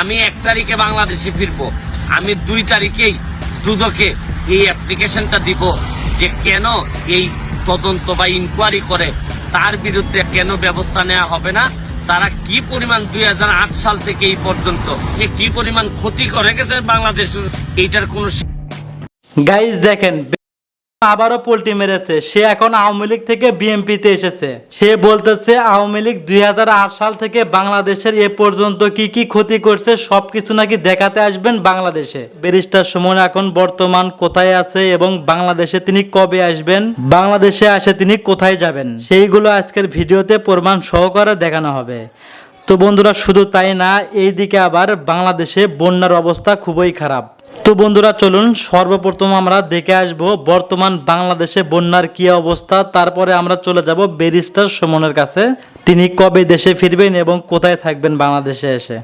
আমি এক তারিখে বাংলাদেশে ফিরবো। আমি দুই তারিখেই দুদকে এই অ্যাপ্লিকেশনটা দিব যে কেন এই তদন্ত বা ইনকোয়ারি করে, তার বিরুদ্ধে কেন ব্যবস্থা নেওয়া হবে না, তারা কি পরিমাণ দুই হাজার আট সাল থেকে এই পর্যন্ত কি পরিমাণ ক্ষতি করে গেছে বাংলাদেশের, এইটার কোনো গাইজ দেখেন আবারও পোল্টি মেরেছে। সে এখন আওয়ামী লীগ থেকে বিএনপিতে এসেছে। সে বলতেছে, আওয়ামী লীগ দুই হাজার আট সাল থেকে বাংলাদেশের এ পর্যন্ত কি কি ক্ষতি করছে, সবকিছু নাকি দেখাতে আসবেন বাংলাদেশে। ব্যারিস্টার সুমন, এখন বর্তমান কোথায় আছে এবং বাংলাদেশে তিনি কবে আসবেন? বাংলাদেশে আসে তিনি কোথায় যাবেন? সেইগুলো আজকের ভিডিওতে প্রমাণ সহকারে দেখানো হবে। তো বন্ধুরা, শুধু তাই না, এইদিকে আবার বাংলাদেশে বন্যার অবস্থা খুবই খারাপ। তো বন্ধুরা, চলুন সর্বপ্রথম আমরা দেখে আসব বর্তমান বাংলাদেশে বন্যার কী অবস্থা। তারপরে আমরা চলে যাব ব্যারিস্টার সুমনের কাছে। তিনি কবে দেশে ফিরবেন এবং কোথায় থাকবেন বাংলাদেশে এসে?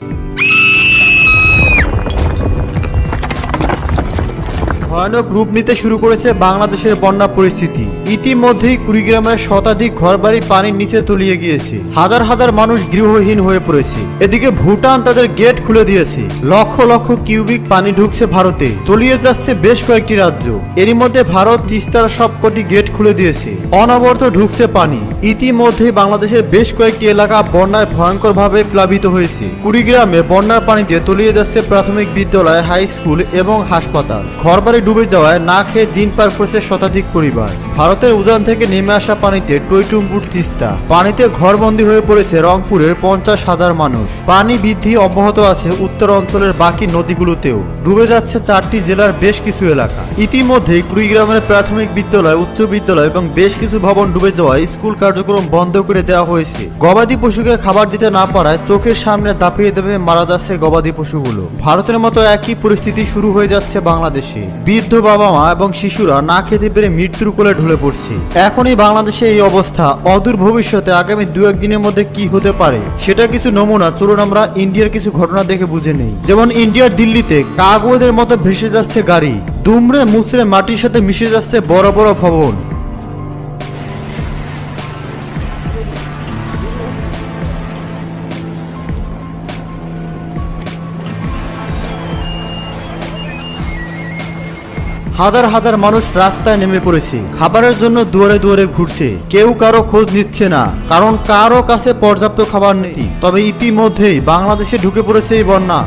ভয়ানক রূপ নিতে শুরু করেছে বাংলাদেশের বন্যা পরিস্থিতি। ইতিমধ্যেই কুড়িগ্রামের শতাধিক ঘরবাড়ি পানির নিচে তলিয়ে গিয়েছে। হাজার হাজার মানুষ গৃহহীন হয়ে পড়েছে। এদিকে ভুটান তাদের গেট খুলে দিয়েছে। লক্ষ লক্ষ কিউবিক পানি ঢুকছে ভারতে। তলিয়ে যাচ্ছে বেশ কয়েকটি রাজ্য। এরই মধ্যে ভারত তিস্তার সবকটি গেট খুলে দিয়েছে। অনবরত ঢুকছে পানি। ইতিমধ্যে বাংলাদেশের বেশ কয়েকটি এলাকা বন্যায় ভয়ঙ্করভাবে প্লাবিত হয়েছে। কুড়িগ্রামে বন্যার পানিতে তলিয়ে যাচ্ছে প্রাথমিক বিদ্যালয়, হাই স্কুল এবং হাসপাতাল। ঘরবাড়ি ডুবে যাওয়ায় না খেয়ে দিন পার করছে শতাধিক পরিবার। ভারতের উজান থেকে নেমে আসা পানিতে টইটুম্বুর তিস্তা। পানিতে ঘরবন্দি হয়ে পড়েছে রংপুরের পঞ্চাশ হাজার মানুষ। পানি বৃদ্ধি অব্যাহত আছে উত্তর অঞ্চলের বাকি নদীগুলোতেও। ডুবে যাচ্ছে চারটি জেলার বেশ কিছু এলাকা। ইতিমধ্যেই কুড়িগ্রামের প্রাথমিক বিদ্যালয়, উচ্চ বিদ্যালয় এবং বেশ কিছু ভবন ডুবে যাওয়ায় স্কুল কার্যক্রম বন্ধ করে দেওয়া হয়েছে। গবাদি পশুকে খাবার দিতে না পারায় চোখের সামনে দাপিয়ে দেবে মারা যাচ্ছে গবাদি পশুগুলো। ভারতের মতো একই পরিস্থিতি শুরু হয়ে যাচ্ছে বাংলাদেশে। বৃদ্ধ বাবা মা এবং শিশুরা না খেতে পেরে মৃত্যুর কোলে ঢলে পড়ছে। এখনই বাংলাদেশে এই অবস্থা। অদূর ভবিষ্যতে আগামী দু একদিনের মধ্যে কি হতে পারে, সেটা কিছু নমুনা। চলুন আমরা ইন্ডিয়ার কিছু ঘটনা দেখে বুঝে নেই। যেমন ইন্ডিয়ার দিল্লিতে কাগজের মতো ভেসে যাচ্ছে গাড়ি। দুমড়ে মুচড়ে মাটির সাথে মিশে যাচ্ছে বড় বড় ভবন। হাজার হাজার মানুষ রাস্তায় নেমে পড়েছে। খাবারের জন্য দুয়ারে দুয়ারে ঘুরছে। কেউ কারও খোঁজ নিচ্ছে না, কারণ কারও কাছে পর্যাপ্ত খাবার নেই। তবে ইতিমধ্যেই বাংলাদেশে ঢুকে পড়েছে এই বন্যা।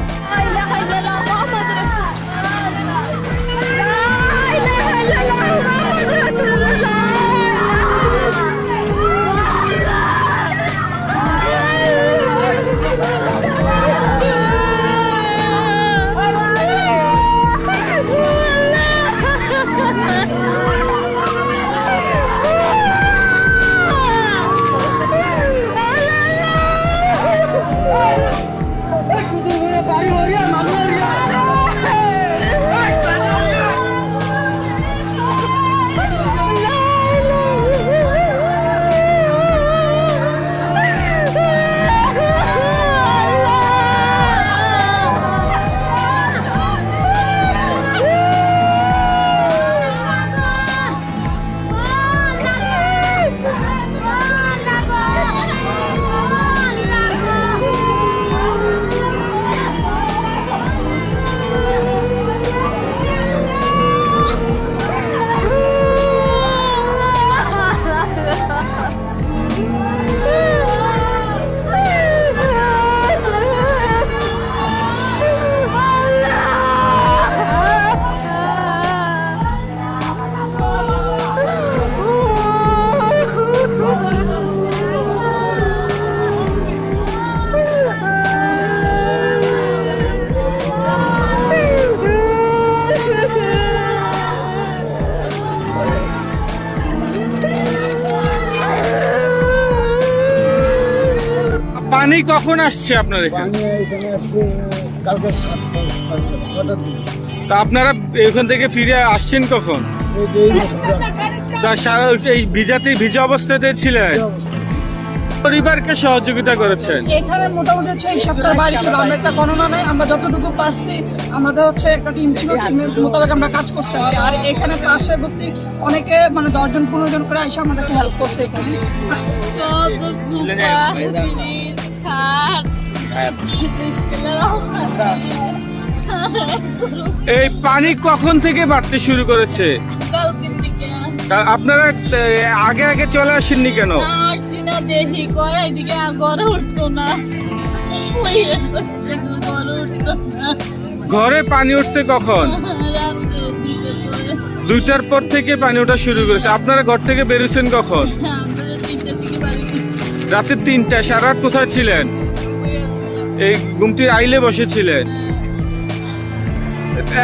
পানি কখন আসছে আপনার এখানে? আমি এখানে আসছি কালকে তা আপনারা এখান থেকে ফিরে আসছেন কখন? তা সারা এই ভিজাতে ভিজা অবস্থাতে ছিলেন। পরিবারকে সহযোগিতা করেছেন? এখানে মোটামুটি হচ্ছে এই সপ্তাহের বাড়ি ছিল আমরা একটা গণনা নাই আমরা যতটুকু পারছি আমাদের হচ্ছে একটা টিম ছিল টিমের মোতাবেক আমরা কাজ করছি। আর এখানে পার্শ্ববর্তী অনেকে মানে দশজন পনেরো জন করে এসে আমাদেরকে হেল্প করছে এখানে। এই পানি কখন থেকে বাড়তে শুরু করেছে? আপনারা আগে আগে চলে আসেননি কেন? না ঘরে পানি উঠছে কখন? দুইটার পর থেকে পানি ওঠা শুরু করেছে। আপনারা ঘর থেকে বেরোছেন কখন? রাতে তিনটা সারা রাত কোথায় ছিলেন? এই গুমটির আইলে বসেছিলেন।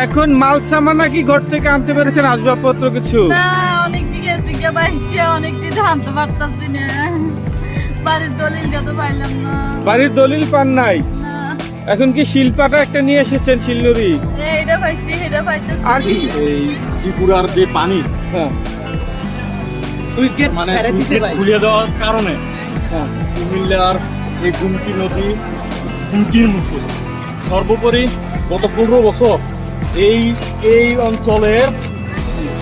এখন মাল সামানা কি ঘর থেকে আনতে পেরেছেন আসবাবপত্র কিছু? না অনেক দিকে দিকে বাইশে অনেক দিকে জানতে পারতাছি না। বাড়ির দলিলটা তো পাইলাম না। বাড়ির দলিল পান নাই? এখন কি শিল্পাটা একটা নিয়ে এসেছেন শিলনুরি? এইটা পাইছি এটা পাইতেছি। আর কি? এই ত্রিপুরার যে পানি হ্যাঁ। সুইচ গেট মানে সুইচ গেট খুলে দেওয়ার কারণে হ্যাঁ, কুমিল্লার এই গুমটি নদী হুমকির মুখে। সর্বোপরি গত পনেরো বছর এই এই অঞ্চলের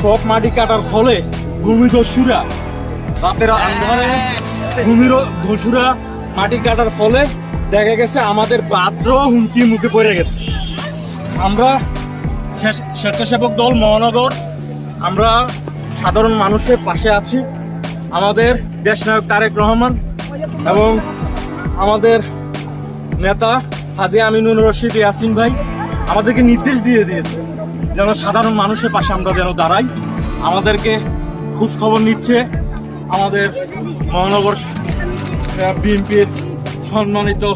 সব মাটি কাটার ফলে ভূমিদস্যুরা রাতের আন্ধারে ভূমির দস্যুরা মাটি কাটার ফলে দেখা গেছে আমাদের বাদ্র হুমকির মুখে পড়ে গেছে। আমরা স্বেচ্ছাসেবক দল মহানগর আমরা সাধারণ মানুষের পাশে আছি। আমাদের দেশনায়ক তারেক রহমান এবং আমাদের নেতা হাজি আমিনুর রশিদ ইয়াসিন ভাই আমাদেরকে নির্দেশ দিয়ে দিয়েছে যেন সাধারণ মানুষের পাশে আমরা যেন দাঁড়াই। আমাদেরকে খোঁজ খবর নিচ্ছে আমাদের মহানগর বিএনপির সম্মানিত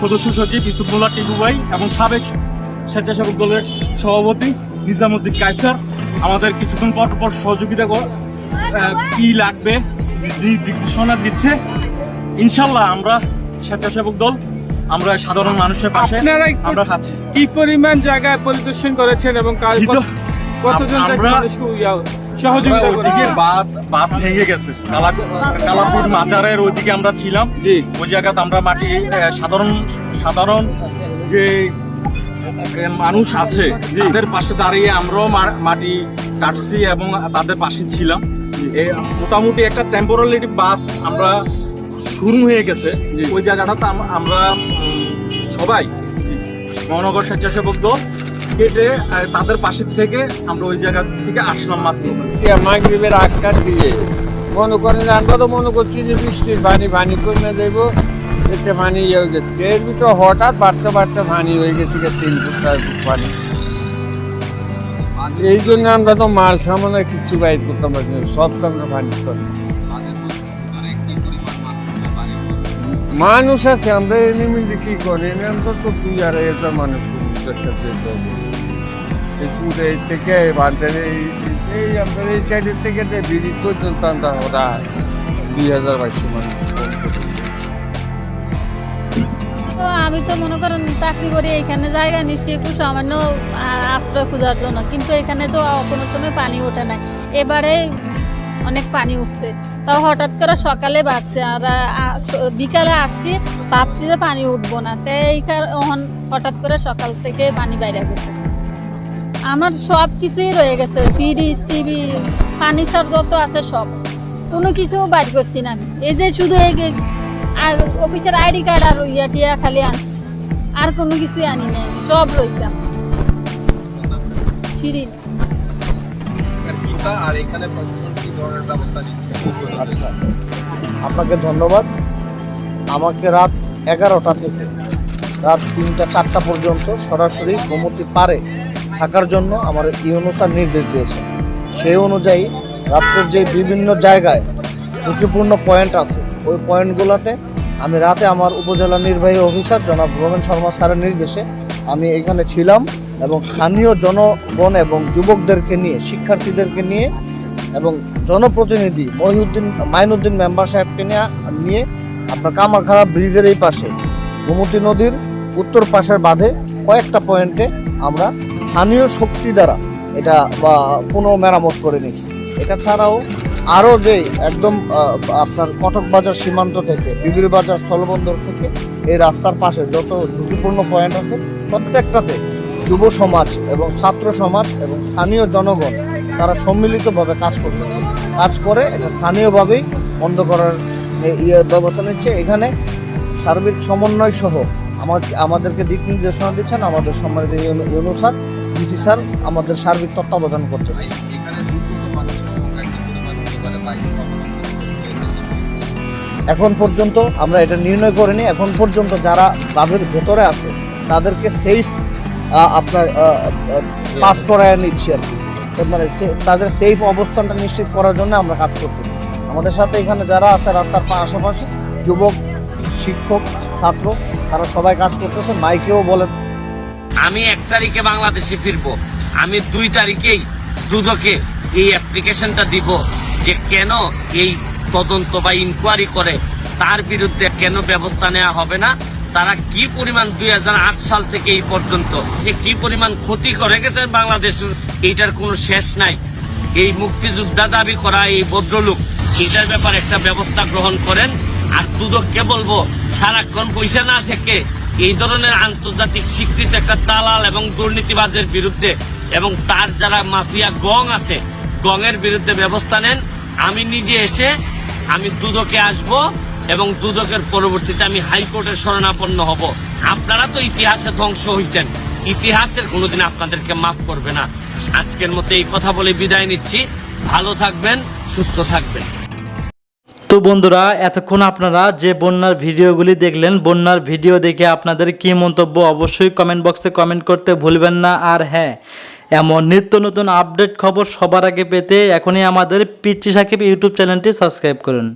সদস্য সচিব ইসুফুল্লাহ টিপু ভাই এবং সাবেক স্বেচ্ছাসেবক দলের সভাপতি নিজামুদ্দিন কায়সার। আমাদের কিছুক্ষণ পর পর সহযোগিতা কর- কি লাগবে? দিক দিচ্ছে। ইনশাল্লাহ আমরা স্বেচ্ছাসেবক দল আমরা সাধারণ মানুষের পাশে আমরা খাচ্ছি কি পরিমাণ জায়গায় পরিদর্শন করেছেন এবং কাল কতজন সহযোগিতা ওইদিকে বাদ বাদ ভেঙে গেছে। কালাপুর মাজারের ওইদিকে আমরা ছিলাম। জি। ওই জায়গাতে আমরা মাটি সাধারণ সাধারণ যে মানুষ আছে তাদের পাশে দাঁড়িয়ে আমরাও মাটি কাটছি এবং তাদের পাশে ছিলাম। মোটামুটি একটা টেম্পোরালিটি বাদ আমরা শুরু হয়ে গেছে। ওই জায়গাটাতে আম- আমরা সবাই মহানগর স্বেচ্ছাসেবক দল কেটে তাদের পাশে থেকে আমরা ওই জায়গা থেকে আসলাম মাত্র। মাগরীবের আটকার দিয়ে। মনে করেন আমরা তো মনে করছি যে বৃষ্টির পানি পানি কমে দেবো এতে পানি ইয়ে হয়ে গেছে। এর ভিতরে হঠাৎ বাড়তে বাড়তে পানি হয়ে গেছে তিন ফুট পানি এই জন্য আমরা তো মাল সামান্য কিছু বাইর করতে পারি না, সব তো আমরা পানি করি। মানুষ আছে, আমরা এনে মিলে কি করি? আমরা তো দুই আড়াই হাজার মানুষ এই পুরে থেকে বান্ধের থেকে ব্রিজ পর্যন্ত আমরা ওরা দুই হাজার বাইশশো মানুষ তো আমি তো মনে করেন চাকরি করি, এখানে জায়গা নিচ্ছি, একটু সামান্য আশ্রয় খোঁজার জন্য। কিন্তু এখানে তো কোনো সময় পানি ওঠে না। এবারে অনেক পানি উঠছে। তাও হঠাৎ করে সকালে বাড়ছে আর বিকালে আসছি, ভাবছি যে পানি উঠবো না। তাই এই কার- ওহন হঠাৎ করে সকাল থেকে পানি বাইরে গেছে। আমার সব কিছুই রয়ে গেছে। ফ্রিজ, টিভি, ফার্নিচার যত আছে সব। কোনো কিছু বাইর করছি না আমি। এই যে শুধু এই অফিসের আইডি কার্ড আর ইয়া টিয়া খালি আনছি। আর কোনো কিছুই আনি নাই। সব রয়েছে আমার। শিরিন আচ্ছা। আপনাকে ধন্যবাদ। আমাকে রাত এগারোটা থেকে রাত তিনটা চারটা পর্যন্ত সরাসরি গোমতী পারে থাকার জন্য আমার ইউনুসার নির্দেশ দিয়েছে সেই অনুযায়ী রাত্রের যে বিভিন্ন জায়গায় ঝুঁকিপূর্ণ পয়েন্ট আছে ওই পয়েন্টগুলোতে আমি রাতে আমার উপজেলা নির্বাহী অফিসার জনাব রোমেন শর্মা স্যারের নির্দেশে আমি এখানে ছিলাম এবং স্থানীয় জনগণ এবং যুবকদেরকে নিয়ে, শিক্ষার্থীদেরকে নিয়ে এবং জনপ্রতিনিধি মহিউদ্দিন, মাইনুদ্দিন মেম্বার সাহেবকে নিয়ে আপনার কামারখাড়া ব্রিজের এই পাশে, গোমতী নদীর উত্তর পাশের বাঁধে কয়েকটা পয়েন্টে আমরা স্থানীয় শক্তি দ্বারা এটা বা পুনঃ মেরামত করে নিচ্ছি এটা ছাড়াও আরও যে একদম আপনার কটক বাজার সীমান্ত থেকে, বিবির বাজার স্থলবন্দর থেকে এই রাস্তার পাশে যত ঝুঁকিপূর্ণ পয়েন্ট আছে, প্রত্যেকটাতে যুব সমাজ এবং ছাত্র সমাজ এবং স্থানীয় জনগণ, তারা সম্মিলিতভাবে কাজ করতেছে। কাজ করে এটা স্থানীয়ভাবেই বন্ধ করার ইয়ে ব্যবস্থা নিচ্ছে। এখানে সার্বিক সমন্বয় সহ আমাদের আমাদেরকে দিক নির্দেশনা দিচ্ছেন আমাদের সম্মানিত স্যার, ডিসি স্যার, আমাদের সার্বিক তত্ত্বাবধান করতেছে। এখন পর্যন্ত আমরা এটা নির্ণয় করিনি। এখন পর্যন্ত যারা বাঁধের ভেতরে আছে তাদেরকে সেফ আপনার পাস করায় নিচ্ছি আর কি। মানে তাদের সেফ অবস্থানটা নিশ্চিত করার জন্য আমরা কাজ করতেছি। আমাদের সাথে এখানে যারা আছে রাস্তার পাশাপাশি যুবক শিক্ষক ছাত্র তারা সবাই কাজ করতেছে। মাইকেও বলে আমি এক তারিখে বাংলাদেশে ফিরবো। আমি দুই তারিখেই দুদকে এই অ্যাপ্লিকেশনটা দিব। যে কেন এই তদন্ত বা ইনকোয়ারি করে, তার বিরুদ্ধে কেন ব্যবস্থা নেওয়া হবে না? তারা কি পরিমাণ দুই হাজার আট সাল থেকে এই পর্যন্ত যে কি পরিমাণ ক্ষতি করে গেছে বাংলাদেশের এইটার কোনো শেষ নাই। এই মুক্তিযোদ্ধা দাবি করা এই ভদ্রলোক এটার ব্যাপারে একটা ব্যবস্থা গ্রহণ করেন। আর দুদককে বলব, সারাক্ষণ পয়সা না থেকে এই ধরনের আন্তর্জাতিক স্বীকৃত একটা দালাল এবং দুর্নীতিবাজের বিরুদ্ধে এবং তার যারা মাফিয়া গং আছে গঙের বিরুদ্ধে ব্যবস্থা নেন। আমি নিজে এসে আমি দুদকে আসব এবং দুদকের পরবর্তীতে আমি হাইকোর্টের শরণাপন্ন হব। আপনারা তো ইতিহাসে ধ্বংস হয়েছেন ইতিহাসের কোনোদিন আপনাদেরকে মাফ করবে না। আজকের মতো এই কথা বলে বিদায় নিচ্ছি। ভালো থাকবেন, সুস্থ থাকবেন। তো বন্ধুরা, এতক্ষণ আপনারা যে বন্যার ভিডিওগুলি দেখলেন, বন্যার ভিডিও দেখে আপনাদের কি মন্তব্য অবশ্যই কমেন্ট বক্সে কমেন্ট করতে ভুলবেন না। আর হ্যাঁ এমন নিত্য নতুন আপডেট খবর সবার আগে পেতে এখনই আমাদের পিচ্ছি সাকিব ইউটিউব চ্যানেলটি সাবস্ক্রাইব করুন।